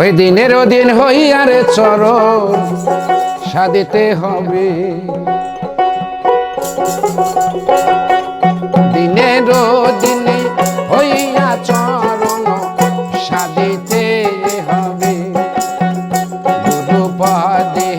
ওই দিনের দিন হই আরে চর সাদিতে হবে। দিনের দিনে হইয়া চরণ সাদিতে হবে। গুরু পাদে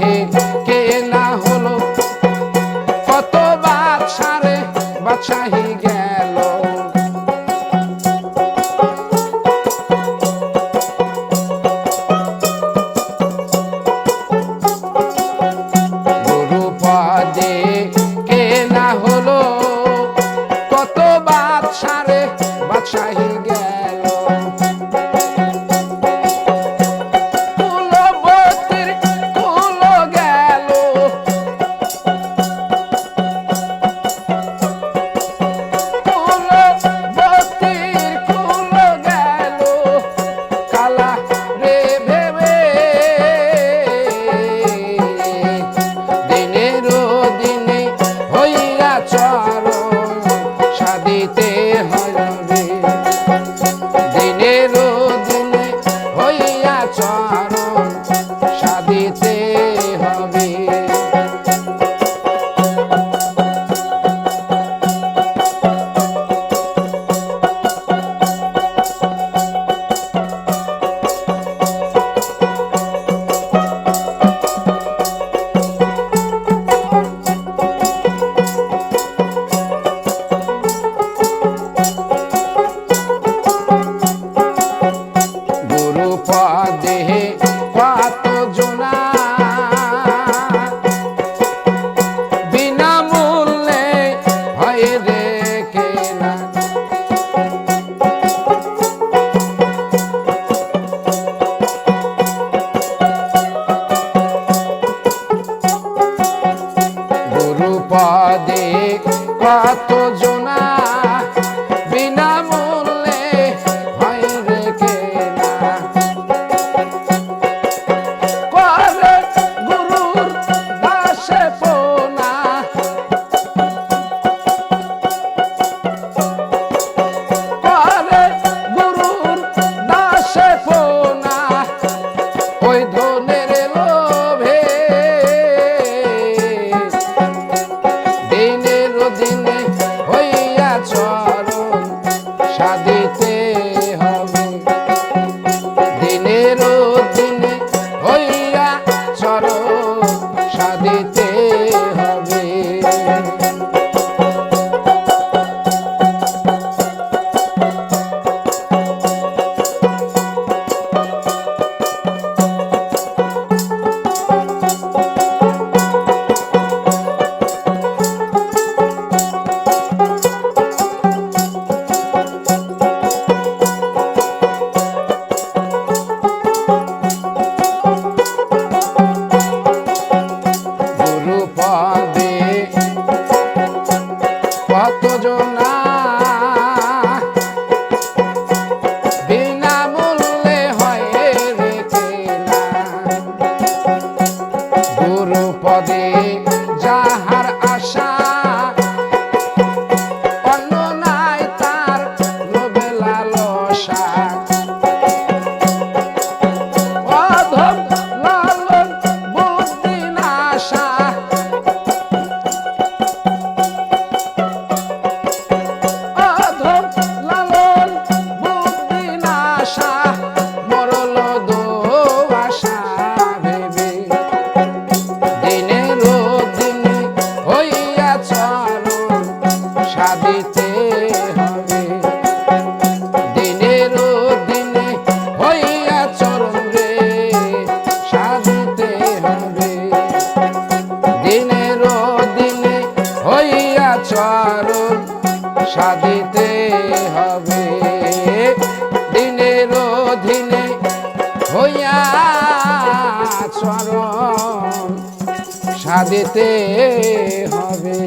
কত হইয়া চরণ সাদেতে হবে।